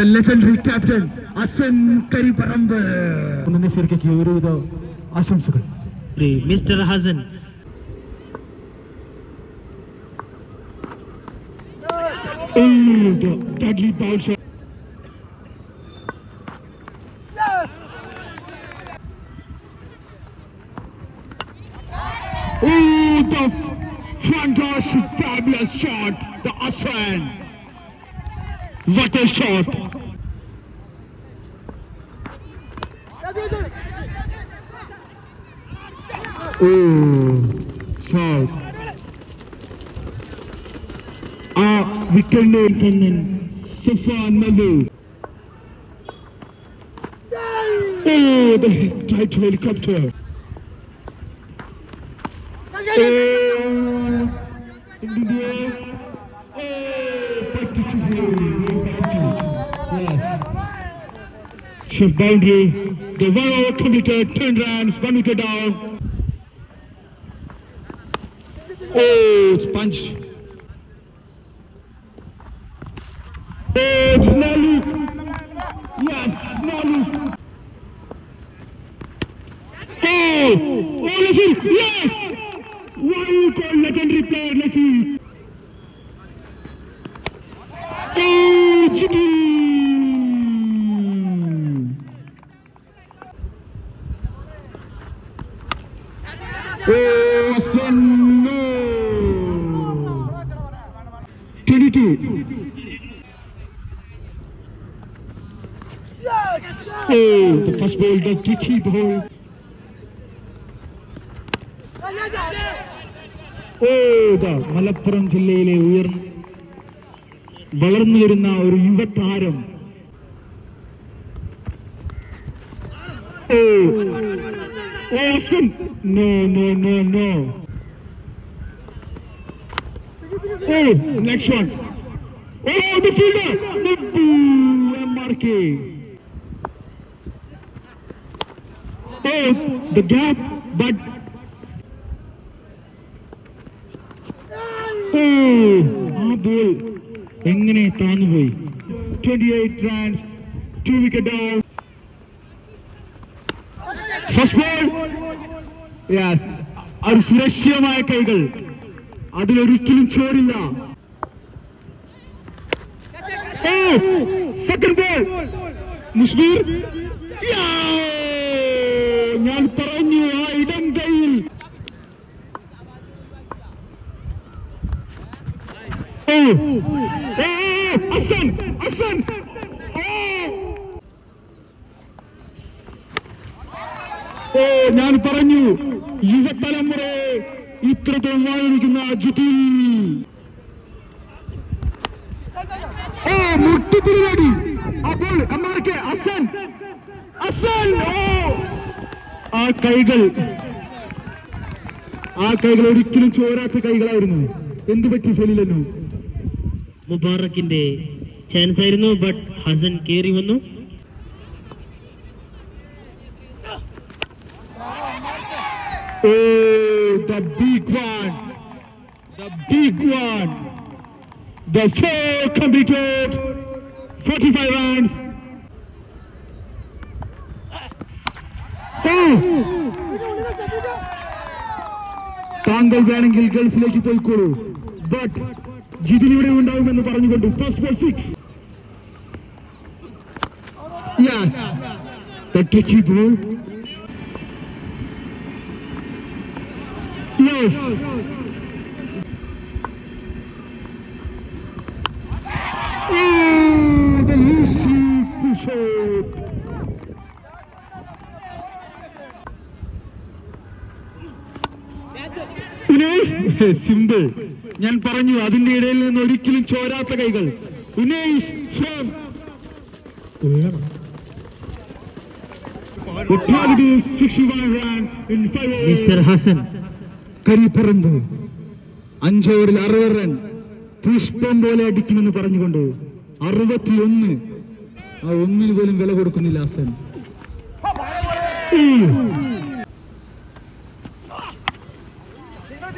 the legendary captain Asan Karipparamba ശരിക്കും ഒരുവിധ ആശംസകൾ mister Hasan Oh, the deadly bounce. Oh, the fantastic, fabulous shot, the Asan. What a shot! Oh, shot. ആ വിക്കറ്റിന്റെ Kannan Safan Mallu Oh, the tight helicopter. Oh, India. Oh, പറ്റിച്ചു പോയി. പറ്റിച്ചു. Yes. Short boundary. The one over committed. Ten runs. One wicket down. Oh, it's punched. Oh, it's Snally! Yes, Snally! Oh! Oh, Nasir! Yes! Why you call legendary player Nasir? Oh, the first ball, the tricky ball. ഓ ഇതാ മലപ്പുറം ജില്ലയിലെ ഉയർ വളർന്നു വരുന്ന ഒരു യുവതാരം ഓ awesome. No, no, no, no. Oh, next one. Oh, the fielder. Nibbu, MRK. Oh, the gap, but. Oh, ആ ball എങ്ങനെ താന്നുപോയി twenty eight runs two wicket down first ball yes ഒരു സുരക്ഷിതമായ കൈകൾ അതിലൊരിക്കലും ചോരില്ല ഓ സെക്കൻഡ് ബോൾ മുസ്ബീർ ഞാൻ പറഞ്ഞു ആ ഇടം കയ്യിൽ. അസൻ അസൻ ഓ ഞാൻ പറഞ്ഞു യുവതലമുറയെ ഇത്രത്തോളം വായിരിക്കുന്ന അജിതി മുട്ടിത്തിരിവാടി അപ്പോൾ അമ്മാർക്ക് അസൻ അസൻ ഓ. ആ കൈകൾ ആ കൈകൾ ഒരിക്കലും ചോരാത്ത കൈകളായിരുന്നു. എന്തു പറ്റി ഫെലിലെന്നു മുബാറക്കിന്റെ ചാൻസ് ആയിരുന്നു ബട്ട് ഹസൻ കേറി വന്നു. ഓ the big one the big one. The four completed. 45 runs. Oh! താങ്കൾ വേണമെങ്കിൽ ഗൾഫിലേക്ക് പോയിക്കോളൂ ബട്ട് ജിതിൻ ഇവിടെ ഉണ്ടാവുമെന്ന് പറഞ്ഞുകൊണ്ട് first ball six yes the tricky ball Yes. Simple ഞാൻ പറഞ്ഞു അതിന്റെ ഇടയിൽ നിന്ന് ഒരിക്കലും ചോരാത്ത കൈകൾ. Unesh from The target 61 run in five overs. Mister Hasan. Kariparamb. അഞ്ചോവറിൽ അറുപത് റൺ പുഷ്പം പോലെ അടിക്കുമെന്ന് പറഞ്ഞുകൊണ്ട് അറുപത്തിയൊന്ന്. ആ ഒന്നിന് പോലും വില കൊടുക്കുന്നില്ല ഹസൻ.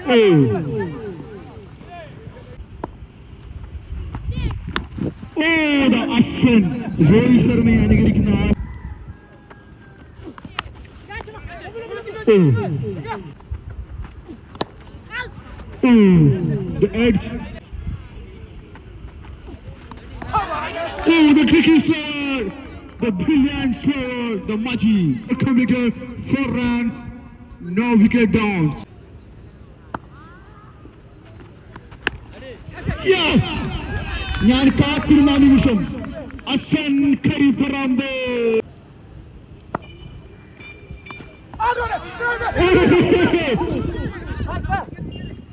ഉം. ഉം. Oh, the Asen. രോഹിത് ശർമ്മയെ അനുകരിക്കുന്ന ആ- ഓ. ഓ. The edge. Oh, the tricky serve. The brilliant serve. The Maji. Committed four runs. No wicket downs. ഞാൻ കാത്തിരുന്ന നിമിഷം അസൻ കരിപ്പറമ്പ്.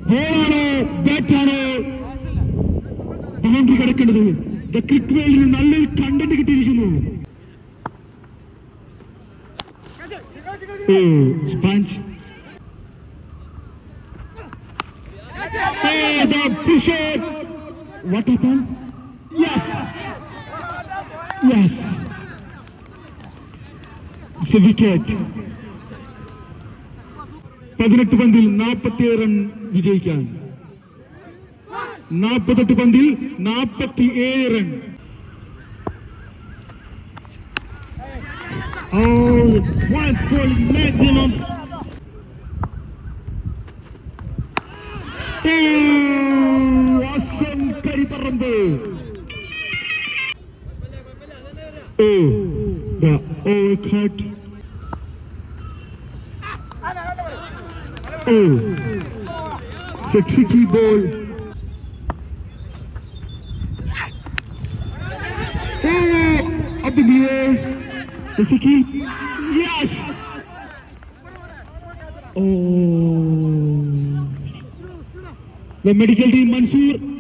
ബോളാണോ ബാറ്റാണോ? ബൗണ്ടറി കിടക്കേണ്ടത്. ദ ക്രിക്ക് വേൾഡിൽ നല്ലൊരു കണ്ടന്റ് കിട്ടിയിരിക്കുന്നു. Sponge. What happened? Yes. Yes. It's a wicket. പതിനെട്ട് പന്തിൽ നാൽപ്പത്തിയേഴ് റൺ വിജയിക്കാൻ നാൽപ്പത്തെട്ട് പന്തിൽ നാൽപ്പത്തി ഏഴ് run Oh, one score maximum. Oh, Asan Kariparambı. Oh, the overcut. Oh, it's tricky ball. Oh, up in the air. He keep? Yes. Oh. The medical team Mansoor.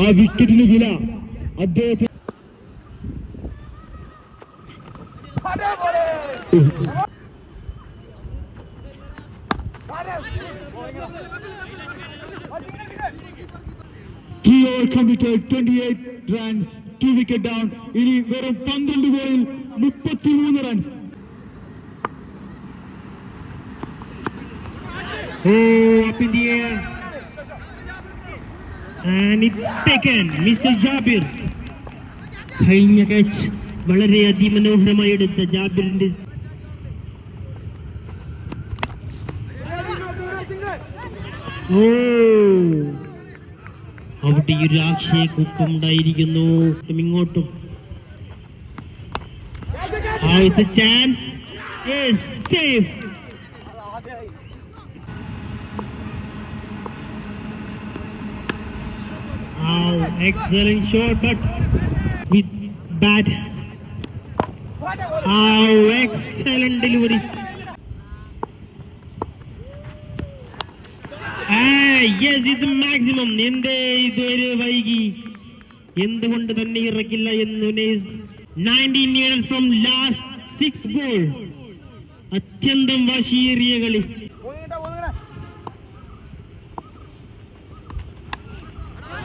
ആ വിക്കറ്റിന് വില. അദ്ദേഹത്തെ two over twenty eight runs two wicket down ഇനി വെറും പന്ത്രണ്ട് ബോളിൽ മുപ്പത്തിമൂന്ന് runs Oh, up in it's taken. Mr. Jabir കഴിഞ്ഞ കാച്ച് വളരെ അതിമനോഹരമായി എടുത്ത ജാബിറിന്റെ ഓ അവിടെ ഒരു ആക്ഷേപം കുപ്പുണ്ടായിരിക്കുന്നു ഇങ്ങോട്ടും ആ it's a chance safe Oh, excellent shot, but with bad. Oh, excellent delivery. Ah, yes, it's maximum. എന്റെ ഇതുവരെ വൈകി എന്തുകൊണ്ട് തന്നെ ഇറക്കില്ല എന്ന് nineteen from last six ball അത്യന്തം വാശിയേറിയ കളി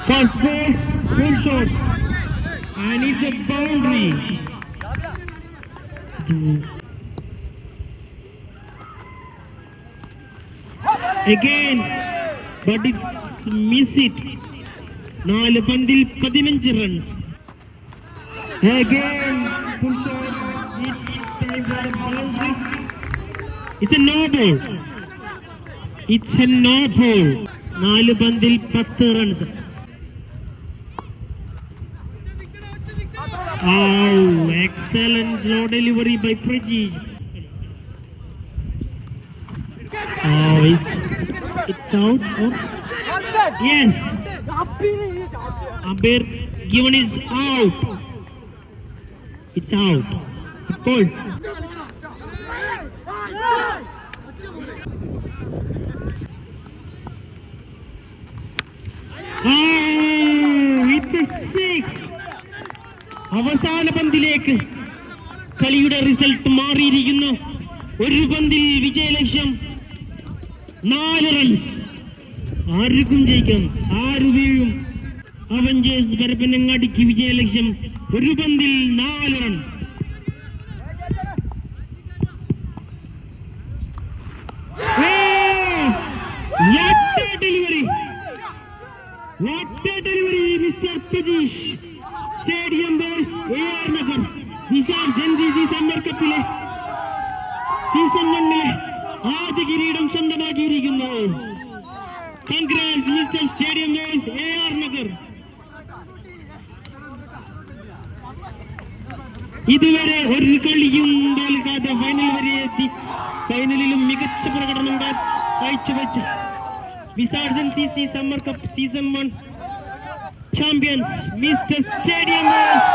First ball, full shot. And it's a boundary. Again, but it's miss it. നാല് പന്തിൽ പതിനഞ്ച് runs Again, full shot. It's time for a boundary. It's a no ball. It's a no ball. നാല് പന്തിൽ പത്ത് runs Oh, excellent slow delivery by Prajesh. Oh, it's it's out. Or, yes, Abir given is out. It's out. Called. Oh, അവസാന പന്തിലേക്ക് കളിയുടെ result മാറിയിരിക്കുന്നു. ഒരു പന്തിൽ വിജയലക്ഷ്യം നാല് റൺസ്. ആർക്കും ജയിക്കാം. ആരുടെയും അവഞ്ചേഴ്സ് പരപ്പനങ്ങാടിക്ക് വിജയലക്ഷ്യം ഒരു പന്തിൽ നാല് run. Delivery. Delivery mister Prajeesh. Stadium A R Nagar Nisar N G C summer കപ്പിലെ season വണ്ണിലെ ആദ്യ കിരീടം സ്വന്തമാക്കിയിരിക്കുന്നു. Congrats mister stadium boys A R Nagar ഇതുവരെ ഒരു കളിയും തോൽക്കാതെ ഫൈനൽ വരെ എത്തി. ഫൈനലിലും മികച്ച പ്രകടനം കാഴ്ച കാഴ്ചവെച്ച വിസാർജൻ C C summer cup season one champions mister stadium Nagar